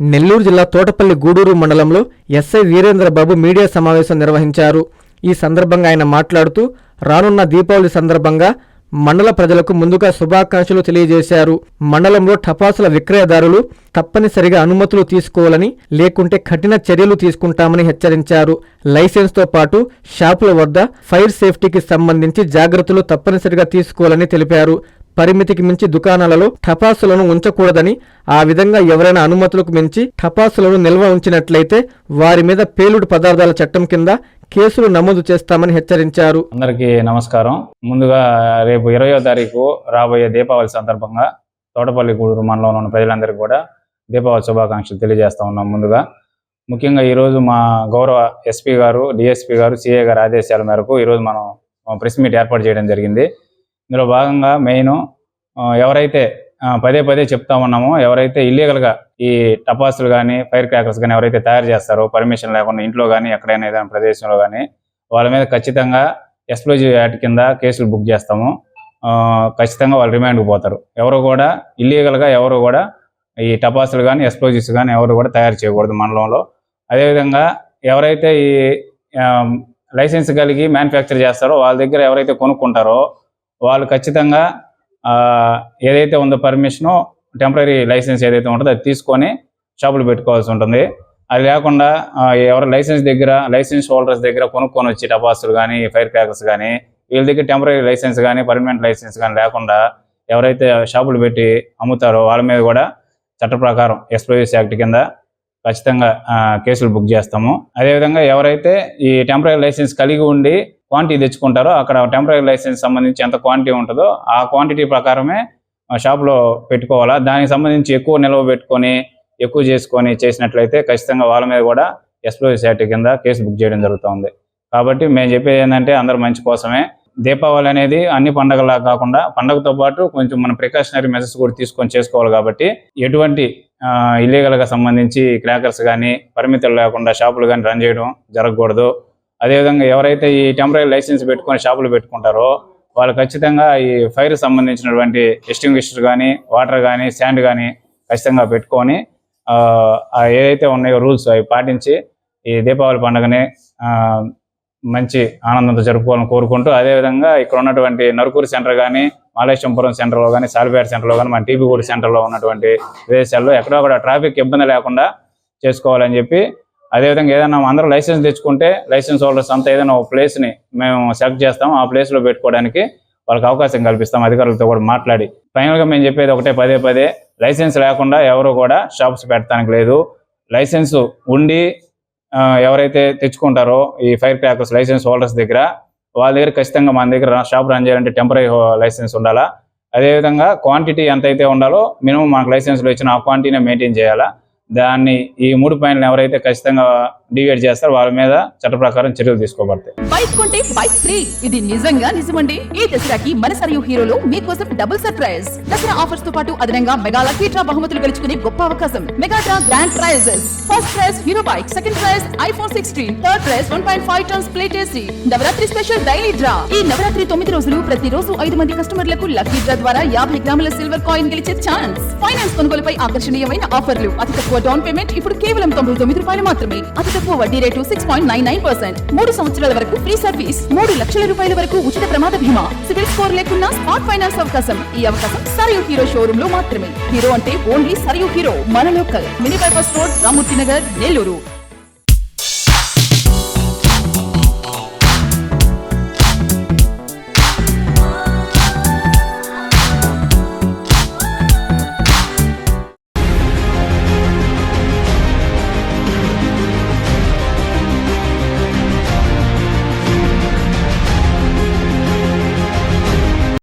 నెల్లూరు జిల్లా తోటపల్లి గూడూరు మండలంలో SI Veerendra Babu media సమావేశం నిర్వహించారు. ఈ సందర్భంగా ఆయన మాట్లాడుతూ రానున్న దీపావళి సందర్భంగా మండల ప్రజలకు ముందుగా శుభాకాంక్షలు తెలియజేశారు. మండలంలో టపాసుల విక్రయదారులు తప్పనిసరిగా అనుమతులు తీసుకోవాలని లేకుంటే కఠిన చర్యలు తీసుకుంటామని హెచ్చరించారు. లైసెన్స్తో పాటు షాపుల వద్ద ఫైర్ సేఫ్టీకి సంబంధించి జాగ్రత్తలు తప్పనిసరిగా తీసుకోవాలని తెలిపారు. పరిమితికి మించి దుకాణాలలో టపాసులను ఉంచకూడదని ఆ విధంగా ఎవరైనా అనుమతులకు మించి టపాసులను నిల్వ ఉంచినట్లయితే వారి మీద పేలుడు పదార్థాల చట్టం కింద కేసులు నమోదు చేస్తామని హెచ్చరించారు. అందరికీ నమస్కారం. ముందుగా రేపు ఇరవయో తారీఖు రాబోయే దీపావళి సందర్భంగా తోటపల్లి గూడూరు మండలంలో ఉన్న ప్రజలందరికీ కూడా దీపావళి శుభాకాంక్షలు తెలియజేస్తా ఉన్నాం ముందుగా. ముఖ్యంగా ఈరోజు మా గౌరవ ఎస్పీ గారు డిఎస్పీ గారు సిఏ గారి ఆదేశాల మేరకు ఈరోజు మనం ప్రెస్ మీట్ ఏర్పాటు చేయడం జరిగింది. ఇందులో భాగంగా మెయిన్ ఎవరైతే పదే పదే చెప్తా ఉన్నామో ఎవరైతే ఇల్లీగల్గా ఈ టపాసులు కానీ ఫైర్ క్రాకర్స్ కానీ ఎవరైతే తయారు చేస్తారో పర్మిషన్ లేకుండా ఇంట్లో కానీ ఎక్కడైనా ఏదైనా ప్రదేశంలో కానీ వాళ్ళ మీద ఖచ్చితంగా ఎక్స్ప్లోజివ్ యాక్ట్ కింద కేసులు బుక్ చేస్తాము. ఆ, ఖచ్చితంగా వాళ్ళు రిమాండ్కి పోతారు. ఎవరు కూడా ఇల్లీగల్గా ఎవరు కూడా ఈ టపాసులు కానీ ఎక్స్ప్లోజివ్స్ కానీ ఎవరు కూడా తయారు చేయకూడదు మండలంలో. అదేవిధంగా ఎవరైతే ఈ లైసెన్స్ కలిగి మ్యానుఫ్యాక్చర్ చేస్తారో వాళ్ళ దగ్గర ఎవరైతే కొనుక్కుంటారో వాళ్ళు ఖచ్చితంగా ఏదైతే ఉందో పర్మిషను టెంపరీ లైసెన్స్ ఏదైతే ఉంటుందో అది తీసుకొని షాపులు పెట్టుకోవాల్సి ఉంటుంది. అది లేకుండా ఎవరు లైసెన్స్ దగ్గర లైసెన్స్ హోల్డర్స్ దగ్గర కొనుక్కొని వచ్చి టపాసులు కానీ ఫైర్ క్రాకర్స్ కానీ వీళ్ళ దగ్గర టెంపరీ లైసెన్స్ కానీ పర్మనెంట్ లైసెన్స్ కానీ లేకుండా ఎవరైతే షాపులు పెట్టి అమ్ముతారో వాళ్ళ మీద కూడా చట్ట ప్రకారం ఎక్స్ప్లోజివ్స్ యాక్ట్ కింద ఖచ్చితంగా కేసులు బుక్ చేస్తాము. అదేవిధంగా ఎవరైతే ఈ టెంపరీ లైసెన్స్ కలిగి ఉండి క్వాంటిటీ తెచ్చుకుంటారో అక్కడ టెంపరీ లైసెన్స్ సంబంధించి ఎంత క్వాంటిటీ ఉంటుందో ఆ క్వాంటిటీ ప్రకారమే ఆ, షాప్లో పెట్టుకోవాలా? దానికి సంబంధించి ఎక్కువ నిల్వ పెట్టుకొని ఎక్కువ చేసుకొని చేసినట్లయితే ఖచ్చితంగా వాళ్ళ మీద కూడా ఎక్స్ప్లోజివ్స్ యాక్ట్ కింద కేసు బుక్ చేయడం జరుగుతుంది. కాబట్టి మేము చెప్పేది ఏంటంటే అందరు మంచి కోసమే. దీపావళి అనేది అన్ని పండగలా కాకుండా పండగతో పాటు కొంచెం మన ప్రికాషనరీ మెజర్స్ కూడా తీసుకొని చేసుకోవాలి కాబట్టి ఎటువంటి ఇల్లీగల్గా సంబంధించి క్రాకర్స్ కానీ పరిమితులు లేకుండా షాపులు కానీ రన్ చేయడం జరగకూడదు. అదేవిధంగా ఎవరైతే ఈ టెంపరీ లైసెన్స్ పెట్టుకొని షాపులు పెట్టుకుంటారో వాళ్ళు ఖచ్చితంగా ఈ ఫైర్ సంబంధించినటువంటి ఎస్టింగ్విషర్ కానీ వాటర్ కానీ శాండ్ కానీ ఖచ్చితంగా పెట్టుకొని ఏదైతే ఉన్నాయో రూల్స్ అవి పాటించి ఈ దీపావళి పండుగని ఆ, మంచి ఆనందంతో జరుపుకోవాలని కోరుకుంటూ అదేవిధంగా ఇక్కడ ఉన్నటువంటి నరుకూరు సెంటర్ కానీ మాలేశ్వరంపురం సెంటర్లో కానీ సాలిపేట సెంటర్లో కానీ మన టీపీగూడి సెంటర్లో ఉన్నటువంటి ప్రదేశాల్లో ఎక్కడో కూడా ట్రాఫిక్ ఇబ్బంది లేకుండా చేసుకోవాలని చెప్పి అదేవిధంగా ఏదైనా అందరూ లైసెన్స్ తెచ్చుకుంటే లైసెన్స్ హోల్డర్స్ అంతా ఏదైనా ఒక ప్లేస్ని మేము సెలెక్ట్ చేస్తాం. ఆ ప్లేస్లో పెట్టుకోవడానికి వాళ్ళకి అవకాశం కల్పిస్తాం. అధికారులతో కూడా మాట్లాడి. ఫైనల్గా మేము చెప్పేది ఒకటే పదే పదే లైసెన్స్ లేకుండా ఎవరు కూడా షాప్స్ పెట్టడానికి లేదు. లైసెన్స్ ఉండి ఎవరైతే తెచ్చుకుంటారో ఈ ఫైర్ క్రాకర్స్ లైసెన్స్ హోల్డర్స్ దగ్గర వాళ్ళ దగ్గర ఖచ్చితంగా మన దగ్గర షాప్ రన్ చేయాలంటే టెంపరీ లైసెన్స్ ఉండాలా? అదేవిధంగా క్వాంటిటీ ఎంత అయితే ఉండాలో మినిమం మనకు లైసెన్స్లో ఇచ్చిన ఆ క్వాంటిటీనే మెయింటైన్ చేయాలా? దాన్ని ఈ మూడు పాయింట్లు ఎవరైతే ఖచ్చితంగా డివైడ్ చేస్తారో వారి మీద చట్ట ప్రకారం చర్యలు తీసుకోబడతాయి. బైక్ కొంటే బైక్ ఫ్రీ. ఇది నిజంగా నిజమండి. ఈ దసరాకి మన సరియు హీరోలో మీకోసం డబుల్ సర్ప్రైజ్. దసరా ఆఫర్స్తో పాటు అదనంగా మెగా లక్కీ డ్రా బహుమతులు గెలుచుకునే గొప్ప అవకాశం. Mega draw grand prizes. First prize Hero bike second prize iPhone sixteen third prize one point five tons plate AC. Navratri special daily draw. ఈ నవరాత్రి తొమ్మిది రోజులు ప్రతి రోజు ఐదు మంది కస్టమర్లకు లక్కీ డ్రా ద్వారా యాభై గ్రాముల సిల్వర్ కాయిన్ గెలిచే ఛాన్స్. ఫైనాన్స్ కొనుగోలుపై ఆకర్షణీయమైన ఆఫర్లు. అతి తక్కువ డౌన్ పేమెంట్ ఇప్పుడు కేవలం తొంభై తొమ్మిది రూపాయలు మాత్రమే. అతి తక్కువ వడ్డీ rate six point nine nine percent మూడు సంవత్సరాల వరకు ఫ్రీ సర్వీస్. మూడు లక్షల రూపాయల వరకు ఉచిత ప్రమాద బీమా. సివిల్ స్కోర్ లేకున్నా స్మార్ట్ ఫైనాన్స్ అవకాశం. ఈ అవకాశం సరియు హీరో షోరూమ్లో మాత్రమే. హీరో అంటే ఓన్లీ సరియు హీరో. మన local. Mini bypass road Ramurthy Nagar Nellore.